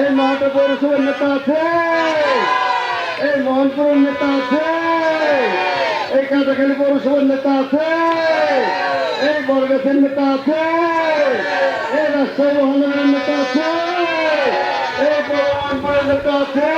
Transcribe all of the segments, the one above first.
এই মহাটা পৌরসভার নেতা আছে। এই মোহনপুরের নেতা আছে। এই কাটাখালী পৌরসভার নেতা আছে। এই বরগাছের নেতা আছে। এই রাজশাহী মহানগরের নেতা আছে। এই বহরমপুরের নেতা আছে।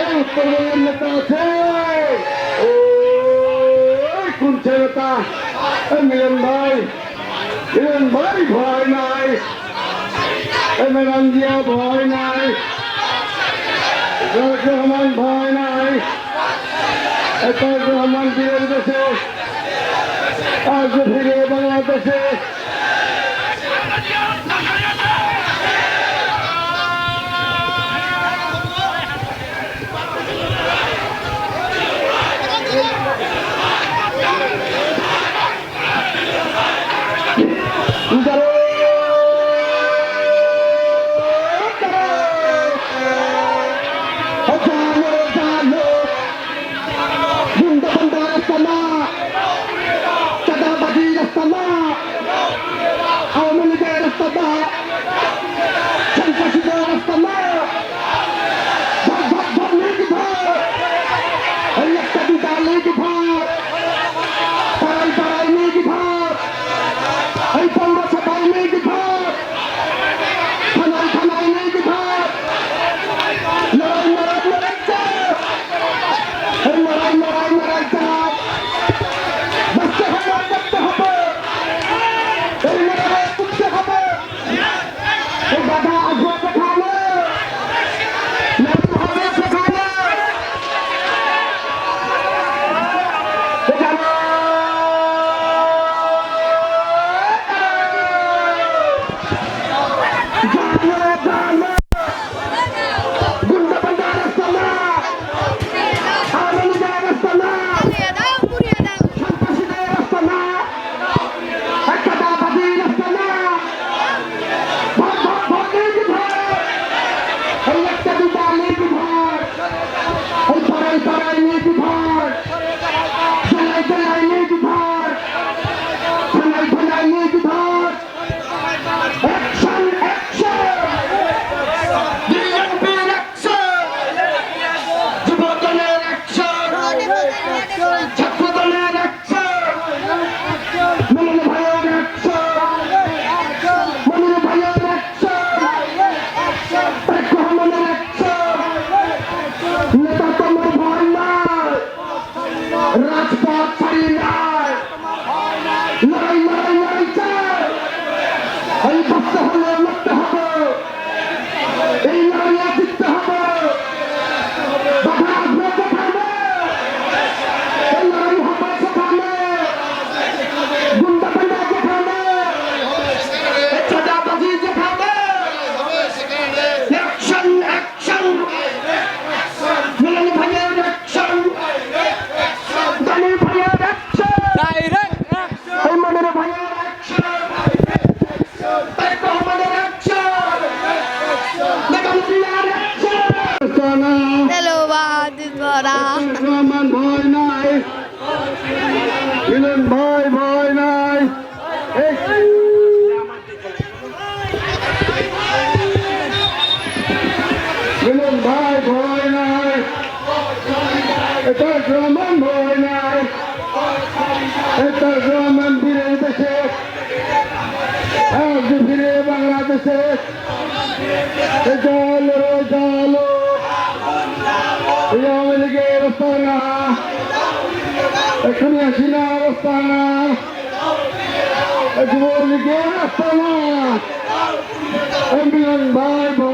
এই উত্তরবঙ্গের নেতা আছে। ও কোন ছেলেটা মিলন ভাই। মিলন ভাই ভয় নাই। ম্যাডাম জিয়া ভয় নাই। রহমান ভয় নাই। রহমান ফিরে দেশে। আজ ফিরে বাংলাদেশে Take a. কোথায় এই বুঝতে হলে রহমান ভয় নাই মিলন ভয় ভয় নাই মিলন ভাই ভয় নাই এটা রহমান ভয় নাই এটা রহমান ফিরে দেশে ফিরে বাংলাদেশে اجعلوا اجعلوا يوم لقي رفعنا اكن يشينا رفعنا اجبور لقي رفعنا امبلن باي باي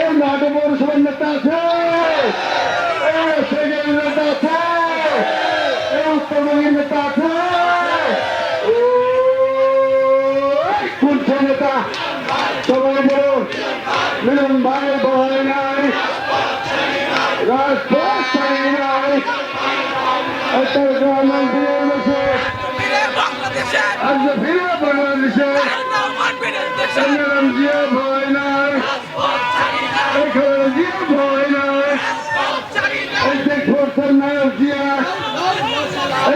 এই নাটক পৌরসভার নেতা আছে রাষ্ট্রের নেতা আছে। এই উত্তরবঙ্গের নেতা আছে। কোন নেতা। সবাই বলুন মিলন ভাই ভয় নাই। রাজপথ ছাড়ি নাই। একটা গ্রামের দিয়ে বসে আজ ফিরে বাংলাদেশে ভয় নাই এখানে জিয়া ভয় নাই এই যে খোরসের নায়ক জিয়া